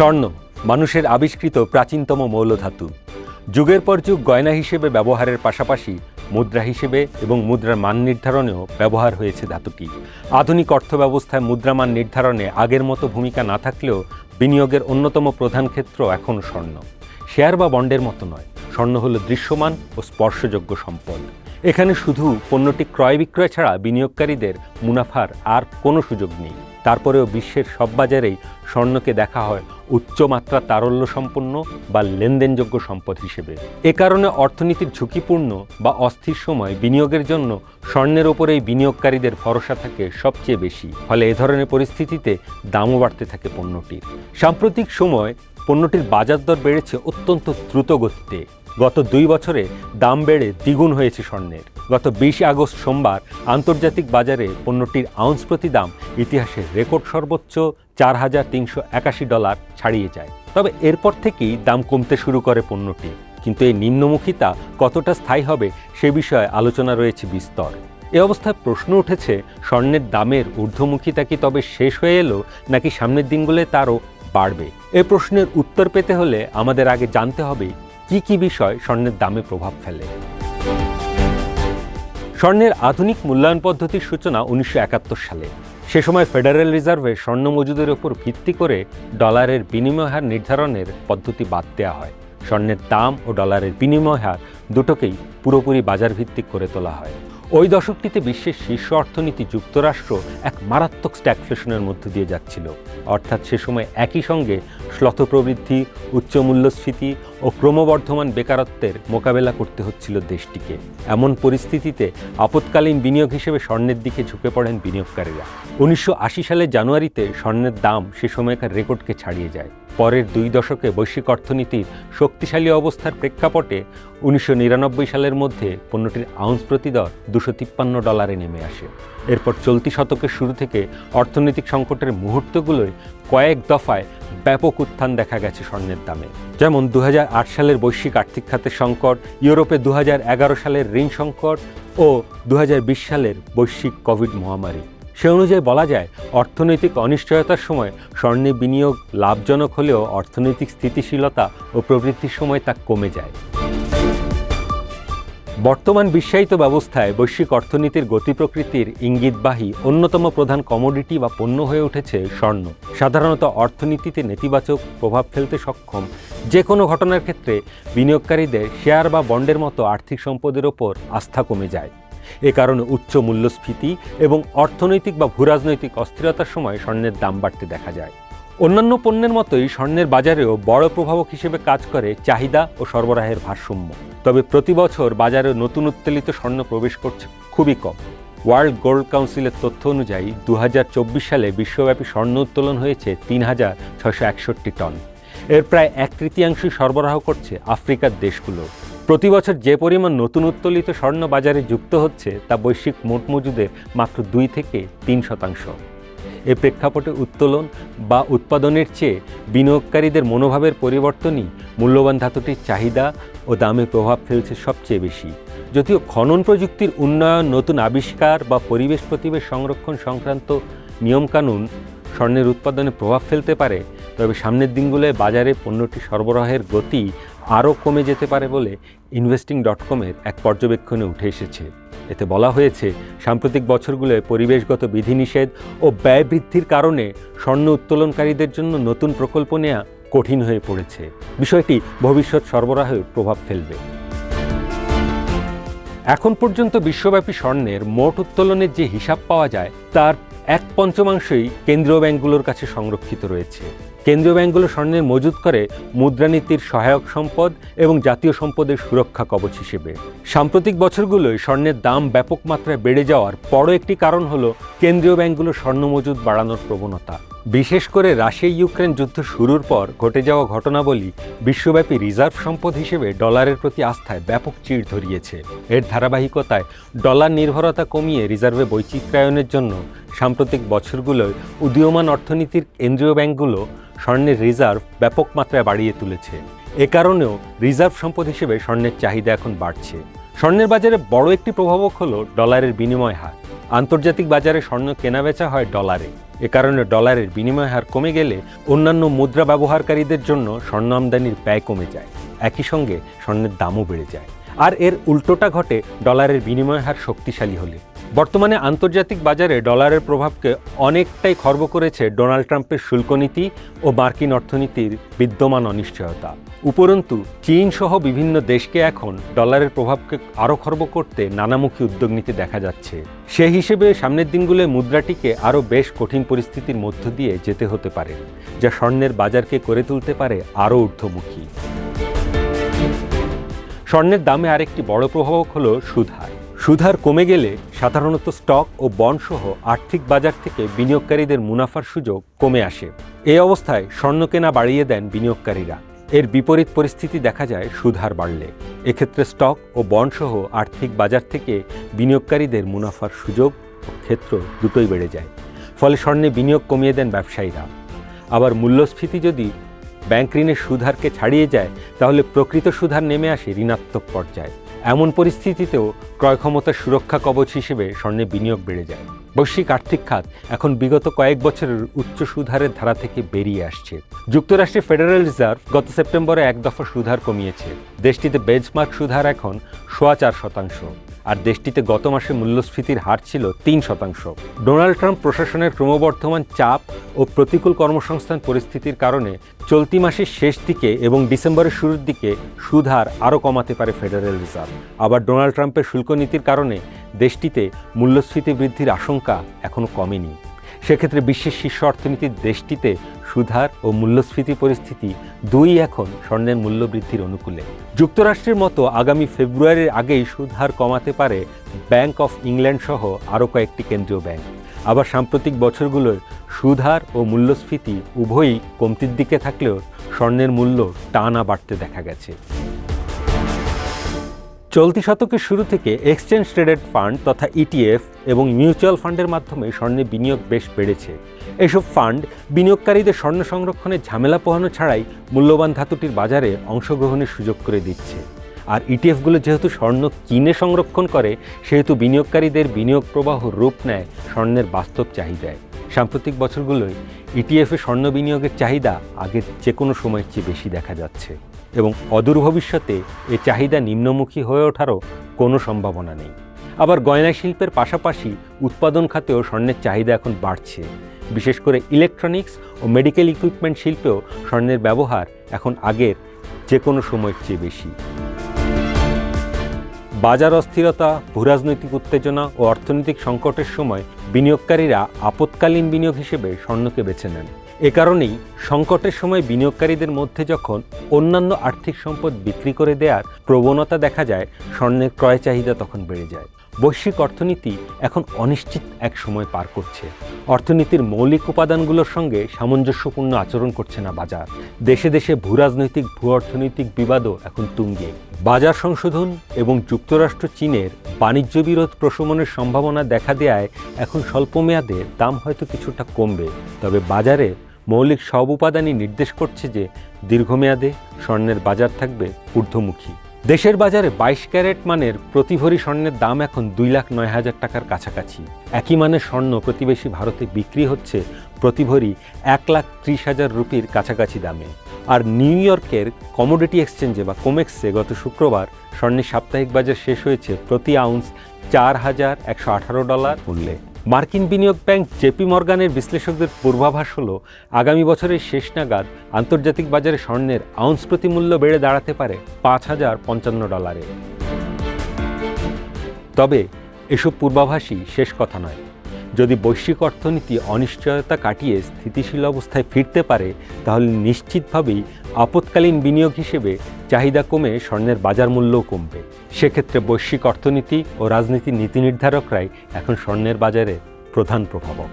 স্বর্ণ, মানুষের আবিষ্কৃত প্রাচীনতম মৌলধাতু। যুগের পর যুগ গয়না হিসেবে ব্যবহারের পাশাপাশি মুদ্রা হিসেবে এবং মুদ্রার মান নির্ধারণেও ব্যবহার হয়েছে ধাতুটি। আধুনিক অর্থব্যবস্থায় মুদ্রামান নির্ধারণে আগের মতো ভূমিকা না থাকলেও বিনিয়োগের অন্যতম প্রধান ক্ষেত্র এখনও স্বর্ণ। শেয়ার বা বন্ডের মতো নয়, স্বর্ণ হল দৃশ্যমান ও স্পর্শযোগ্য সম্পদ। এখানে শুধু পণ্যটি ক্রয় বিক্রয় ছাড়া বিনিয়োগকারীদের মুনাফার আর কোনো সুযোগ নেই। তারপরেও বিশ্বের সব বাজারেই স্বর্ণকে দেখা হয় উচ্চমাত্রা তারল্য সম্পন্ন বা লেনদেনযোগ্য সম্পদ হিসেবে। এ কারণে অর্থনীতির ঝুঁকিপূর্ণ বা অস্থির সময় বিনিয়োগের জন্য স্বর্ণের ওপরেই বিনিয়োগকারীদের ভরসা থাকে সবচেয়ে বেশি। ফলে এ ধরনের পরিস্থিতিতে দামও বাড়তে থাকে পণ্যটির। সাম্প্রতিক সময় পণ্যটির বাজার দর বেড়েছে অত্যন্ত দ্রুত গতিতে গত দুই বছরে দাম বেড়ে দ্বিগুণ হয়েছে স্বর্ণের। গত বিশে আগস্ট সোমবার আন্তর্জাতিক বাজারে পণ্যটির আউন্স প্রতি দাম ইতিহাসের রেকর্ড সর্বোচ্চ চার হাজার তিনশো একাশি ডলার ছাড়িয়ে যায়। তবে এরপর থেকেই দাম কমতে শুরু করে পণ্যটি। কিন্তু এই নিম্নমুখিতা কতটা স্থায়ী হবে সে বিষয়ে আলোচনা রয়েছে বিস্তর। এ অবস্থায় প্রশ্ন উঠেছে, স্বর্ণের দামের ঊর্ধ্বমুখিতা কি তবে শেষ হয়ে এলো নাকি সামনের দিনগুলোয় তারও বাড়বে? এ প্রশ্নের উত্তর পেতে হলে আমাদের আগে জানতে হবে, কি কি বিষয় স্বর্ণের দামে প্রভাব ফেলে। স্বর্ণের আধুনিক মূল্যায়ন পদ্ধতির সূচনা উনিশশো একাত্তর সালে। সে সময় ফেডারেল রিজার্ভে স্বর্ণ মজুদের উপর ভিত্তি করে ডলারের বিনিময় হার নির্ধারণের পদ্ধতি বাদ দেওয়া হয়। স্বর্ণের দাম ও ডলারের বিনিময় হার দুটোকেই পুরোপুরি বাজার ভিত্তিক করে তোলা হয়। ওই দশকটিতে বিশ্বের শীর্ষ অর্থনীতি যুক্তরাষ্ট্র এক মারাত্মক স্ট্যাগফ্লেশনের মধ্য দিয়ে যাচ্ছিল। অর্থাৎ সে সময় একই সঙ্গে শ্লথ প্রবৃদ্ধি উচ্চ মূল্যস্ফীতি ও ক্রমবর্ধমান বেকারত্বের মোকাবেলা করতে হচ্ছিল দেশটিকে। এমন পরিস্থিতিতে আপৎকালীন বিনিয়োগ হিসেবে স্বর্ণের দিকে ঝুঁকে পড়েন বিনিয়োগকারীরা। উনিশশো আশি সালের জানুয়ারিতে স্বর্ণের দাম সে সময়কার রেকর্ডকে ছাড়িয়ে যায়। পরের দুই দশকে বৈশ্বিক অর্থনীতির শক্তিশালী অবস্থার প্রেক্ষাপটে উনিশশো নিরানব্বই সালের মধ্যে পণ্যটির আউন্স প্রতি দর দুশো তিপ্পান্ন ডলারে নেমে আসে। এরপর চলতি শতকের শুরু থেকে অর্থনৈতিক সংকটের মুহূর্তগুলোয় কয়েক দফায় ব্যাপক উত্থান দেখা গেছে স্বর্ণের দামে। যেমন দু হাজার আট সালের বৈশ্বিক আর্থিক খাতের সংকট, ইউরোপে দু হাজার এগারো সালের ঋণ সংকট ও দু হাজার বিশ সালের বৈশ্বিক কোভিড মহামারী। সে অনুযায়ী বলা যায়, অর্থনৈতিক অনিশ্চয়তার সময় স্বর্ণে বিনিয়োগ লাভজনক হলেও অর্থনৈতিক স্থিতিশীলতা ও প্রবৃদ্ধির সময় তা কমে যায়। বর্তমান বিশ্বায়িত ব্যবস্থায় বৈশ্বিক অর্থনীতির গতি প্রকৃতির ইঙ্গিতবাহী অন্যতম প্রধান কমোডিটি বা পণ্য হয়ে উঠেছে স্বর্ণ। সাধারণত অর্থনীতিতে নেতিবাচক প্রভাব ফেলতে সক্ষম। যে কোনো ঘটনার ক্ষেত্রে বিনিয়োগকারীদের শেয়ার বা বন্ডের মতো আর্থিক সম্পদের ওপর আস্থা কমে যায়। এ কারণে উচ্চ মূল্যস্ফীতি এবং অর্থনৈতিক বা ভূরাজনৈতিক অস্থিরতার সময় স্বর্ণের দাম বাড়তে দেখা যায়। অন্যান্য পণ্যের মতোই স্বর্ণের বাজারেও বড় প্রভাবক হিসেবে কাজ করে চাহিদা ও সরবরাহের ভারসাম্য। তবে প্রতি বছর বাজারে নতুন উত্তোলিত স্বর্ণ প্রবেশ করছে খুবই কম। ওয়ার্ল্ড গোল্ড কাউন্সিলের তথ্য অনুযায়ী দু হাজার চব্বিশ সালে বিশ্বব্যাপী স্বর্ণ উত্তোলন হয়েছে তিন হাজার ছশো টন। এর প্রায় এক তৃতীয়াংশই সরবরাহ করছে আফ্রিকার দেশগুলো। প্রতি বছর যে পরিমাণ নতুন উত্তোলিত স্বর্ণ বাজারে যুক্ত হচ্ছে, তা বৈশ্বিক মোট মজুদের মাত্র দুই থেকে তিন শতাংশ। এ প্রেক্ষাপটে উত্তোলন বা উৎপাদনের চেয়ে বিনিয়োগকারীদের মনোভাবের পরিবর্তনই মূল্যবান ধাতুটির চাহিদা ও দামে প্রভাব ফেলছে সবচেয়ে বেশি। যদিও খনন প্রযুক্তির উন্নয়ন, নতুন আবিষ্কার বা পরিবেশ প্রতিবেশ সংরক্ষণ সংক্রান্ত নিয়মকানুন স্বর্ণের উৎপাদনে প্রভাব ফেলতে পারে, তবে সামনের দিনগুলোয় বাজারে পণ্যটি সরবরাহের গতি আরও কমে যেতে পারে বলে ইনভেস্টিং ডট কমের এক পর্যবেক্ষণে উঠে এসেছে। এতে বলা হয়েছে, সাম্প্রতিক বছরগুলোয় পরিবেশগত বিধিনিষেধ ও ব্যয় বৃদ্ধির কারণে স্বর্ণ উত্তোলনকারীদের জন্য নতুন প্রকল্প নেওয়া কঠিন হয়ে পড়েছে। বিষয়টি ভবিষ্যৎ সরবরাহের প্রভাব ফেলবে। এখন পর্যন্ত বিশ্বব্যাপী স্বর্ণের মোট উত্তোলনের যে হিসাব পাওয়া যায়, তার এক পঞ্চমাংশই কেন্দ্রীয় ব্যাংকগুলোর কাছে সংরক্ষিত রয়েছে। কেন্দ্রীয় ব্যাংকগুলো স্বর্ণের মজুত করে মুদ্রানীতির সহায়ক সম্পদ এবং জাতীয় সম্পদের সুরক্ষা কবচ হিসেবে। সাম্প্রতিক বছরগুলোয় স্বর্ণের দাম ব্যাপক মাত্রায় বেড়ে যাওয়ার বড় একটি কারণ হলো কেন্দ্রীয় ব্যাংকগুলো স্বর্ণ মজুত বাড়ানোর প্রবণতা। বিশেষ করে রাশিয়া ইউক্রেন যুদ্ধ শুরুর পর ঘটে যাওয়া ঘটনাবলী বিশ্বব্যাপী রিজার্ভ সম্পদ হিসেবে ডলারের প্রতি আস্থায় ব্যাপক চিড় ধরিয়েছে। এর ধারাবাহিকতায় ডলার নির্ভরতা কমিয়ে রিজার্ভে বৈচিত্র্যায়নের জন্য সাম্প্রতিক বছরগুলোয় উদীয়মান অর্থনীতির কেন্দ্রীয় ব্যাংকগুলো স্বর্ণের রিজার্ভ ব্যাপক মাত্রায় বাড়িয়ে তুলেছে। এ কারণেও রিজার্ভ সম্পদ হিসেবে স্বর্ণের চাহিদা এখন বাড়ছে। স্বর্ণের বাজারে বড় একটি প্রভাবক হল ডলারের বিনিময় হার। আন্তর্জাতিক বাজারে স্বর্ণ কেনাবেচা হয় ডলারে। এ কারণে ডলারের বিনিময় হার কমে গেলে অন্যান্য মুদ্রা ব্যবহারকারীদের জন্য স্বর্ণ আমদানির ব্যয় কমে যায়। একই সঙ্গে স্বর্ণের দামও বেড়ে যায়। আর এর উল্টোটা ঘটে ডলারের বিনিময় হার শক্তিশালী হলে। বর্তমানে আন্তর্জাতিক বাজারে ডলারের প্রভাবকে অনেকটাই খর্ব করেছে ডোনাল্ড ট্রাম্পের শুল্ক নীতি ও মার্কিন অর্থনীতির বিদ্যমান অনিশ্চয়তা। উপরন্তু চীন সহ বিভিন্ন দেশকে এখন ডলারের প্রভাবকে আরও খর্ব করতে নানামুখী উদ্যোগ নিতে দেখা যাচ্ছে। সে হিসেবে সামনের দিনগুলোয় মুদ্রাটিকে আরও বেশ কঠিন পরিস্থিতির মধ্য দিয়ে যেতে হতে পারে, যা স্বর্ণের বাজারকে করে তুলতে পারে আরও ঊর্ধ্বমুখী। স্বর্ণের দামে আরেকটি বড় প্রভাবক হল সুদহার সুদহার কমে গেলে সাধারণত স্টক ও বন্ড সহ আর্থিক বাজার থেকে বিনিয়োগকারীদের মুনাফার সুযোগ কমে আসে। এই অবস্থায় স্বর্ণ কেনা বাড়িয়ে দেন বিনিয়োগকারীরা। এর বিপরীত পরিস্থিতি দেখা যায় সুদহার বাড়লে। এক্ষেত্রে স্টক ও বন্ড সহ আর্থিক বাজার থেকে বিনিয়োগকারীদের মুনাফার সুযোগ ক্ষেত্র দুটোই বেড়ে যায়। ফলে স্বর্ণে বিনিয়োগ কমিয়ে দেন ব্যবসায়ীরা। আবার মূল্যস্ফীতি যদি ব্যাংক ঋণের সুদহারকে ছাড়িয়ে যায়, তাহলে প্রকৃত সুদহার নেমে আসে ঋণাত্মক পর্যায়ে। এমন পরিস্থিতিতেও ক্রয় ক্ষমতার সুরক্ষা কবচ হিসেবে স্বর্ণে বিনিয়োগ বেড়ে যায়। বৈশ্বিক আর্থিক খাত এখন বিগত কয়েক বছরের উচ্চ সুধারের ধারা থেকে বেরিয়ে আসছে। যুক্তরাষ্ট্রের ফেডারেল রিজার্ভ গত সেপ্টেম্বরে এক দফা সুধার কমিয়েছে। দেশটিতে বেঞ্চমার্ক সুধার এখন সোয়া চার শতাংশ। আর দেশটিতে গত মাসে মূল্যস্ফীতির হার ছিল তিন শতাংশ। ডোনাল্ড ট্রাম্প প্রশাসনের ক্রমবর্ধমান চাপ ও প্রতিকূল কর্মসংস্থান পরিস্থিতির কারণে চলতি মাসের শেষ দিকে এবং ডিসেম্বরের শুরুর দিকে সুধার আরও কমাতে পারে ফেডারেল রিজার্ভ। আবার ডোনাল্ড ট্রাম্পের শুল্ক নীতির কারণে দেশটিতে মূল্যস্ফীতি বৃদ্ধির আশঙ্কা এখনও কমেনি। সেক্ষেত্রে বিশ্বের শীর্ষ অর্থনীতির দেশটিতে সুধার ও মূল্যস্ফীতি পরিস্থিতি দুই এখন স্বর্ণের মূল্য বৃদ্ধির অনুকূলে। যুক্তরাষ্ট্রের মতো আগামী ফেব্রুয়ারির আগেই সুধার কমাতে পারে ব্যাংক অফ ইংল্যান্ড সহ আরও কয়েকটি কেন্দ্রীয় ব্যাংক। আবার সাম্প্রতিক বছরগুলোয় সুধার ও মূল্যস্ফীতি উভয়ই কমতির দিকে থাকলেও স্বর্ণের মূল্য টানা বাড়তে দেখা গেছে। চলতি শতকের শুরু থেকে এক্সচেঞ্জ ট্রেডেড ফান্ড তথা ইটিএফ এবং মিউচুয়াল ফান্ডের মাধ্যমে স্বর্ণে বিনিয়োগ বেশ বেড়েছে। এসব ফান্ড বিনিয়োগকারীদের স্বর্ণ সংরক্ষণের ঝামেলা পোহানো ছাড়াই মূল্যবান ধাতুটির বাজারে অংশগ্রহণের সুযোগ করে দিচ্ছে। আর ইটিএফগুলো যেহেতু স্বর্ণ কিনে সংরক্ষণ করে, সেহেতু বিনিয়োগকারীদের বিনিয়োগ প্রবাহ রূপ নেয় স্বর্ণের বাস্তব চাহিদায়। সাম্প্রতিক বছরগুলোয় ইটিএফে স্বর্ণ বিনিয়োগের চাহিদা আগের যে কোনো সময়ের চেয়ে বেশি দেখা যাচ্ছে। এবং অদূর ভবিষ্যতে এ চাহিদা নিম্নমুখী হয়ে ওঠারও কোনো সম্ভাবনা নেই। আবার গয়না শিল্পের পাশাপাশি উৎপাদন খাতেও স্বর্ণের চাহিদা এখন বাড়ছে। বিশেষ করে ইলেকট্রনিক্স ও মেডিকেল ইকুইপমেন্ট শিল্পেও স্বর্ণের ব্যবহার এখন আগের যে কোনো সময়ের চেয়ে বেশি। বাজার অস্থিরতা, ভূরাজনৈতিক উত্তেজনা ও অর্থনৈতিক সংকটের সময় বিনিয়োগকারীরা আপৎকালীন বিনিয়োগ হিসেবে স্বর্ণকে বেছে নেন। এ কারণেই সংকটের সময় বিনিয়োগকারীদের মধ্যে যখন অন্যান্য আর্থিক সম্পদ বিক্রি করে দেওয়ার প্রবণতা দেখা যায়, স্বর্ণের ক্রয় চাহিদা তখন বেড়ে যায়। বৈশ্বিক অর্থনীতি এখন অনিশ্চিত এক সময় পার করছে। অর্থনীতির মৌলিক উপাদানগুলোর সঙ্গে সামঞ্জস্যপূর্ণ আচরণ করছে না বাজার। দেশে দেশে ভূরাজনৈতিক ভূ অর্থনৈতিক বিবাদও এখন তুঙ্গে। বাজার সংশোধন এবং যুক্তরাষ্ট্র চীনের বাণিজ্য বিরোধ প্রশমনের সম্ভাবনা দেখা দেয় এখন স্বল্পমেয়াদে দাম হয়তো কিছুটা কমবে। তবে বাজারে মৌলিক সব উপাদানই নির্দেশ করছে যে দীর্ঘমেয়াদে স্বর্ণের বাজার থাকবে ঊর্ধ্বমুখী। দেশের বাজারে বাইশ ক্যারেট মানের প্রতি ভরি স্বর্ণের দাম এখন দুই লাখ নয় হাজার টাকার কাছাকাছি। একই মানের স্বর্ণ প্রতিবেশী ভারতে বিক্রি হচ্ছে প্রতি ভরি এক লাখ ত্রিশ হাজার রুপির কাছাকাছি দামে। আর নিউ ইয়র্কের কমোডিটি এক্সচেঞ্জে বা কোমেক্সে গত শুক্রবার স্বর্ণের সাপ্তাহিক বাজার শেষ হয়েছে প্রতি আউন্স চার হাজার একশো আঠারো ডলার মূল্যে। মার্কিন বিনিয়োগ ব্যাংক জেপি মর্গানের বিশ্লেষকদের পূর্বাভাস হল, আগামী বছরের শেষ নাগাদ আন্তর্জাতিক বাজারে স্বর্ণের আউন্স প্রতি মূল্য বেড়ে দাঁড়াতে পারে পাঁচ হাজার পঞ্চান্ন ডলারে। তবে এসব পূর্বাভাসই শেষ কথা নয়। যদি বৈশ্বিক অর্থনীতি অনিশ্চয়তা কাটিয়ে স্থিতিশীল অবস্থায় ফিরতে পারে, তাহলে নিশ্চিতভাবেই আপৎকালীন বিনিয়োগ হিসেবে চাহিদা কমে স্বর্ণের বাজার মূল্যও কমবে। সেক্ষেত্রে বৈশ্বিক অর্থনীতি ও রাজনীতির নীতি নির্ধারকরাই এখন স্বর্ণের বাজারে প্রধান প্রভাবক।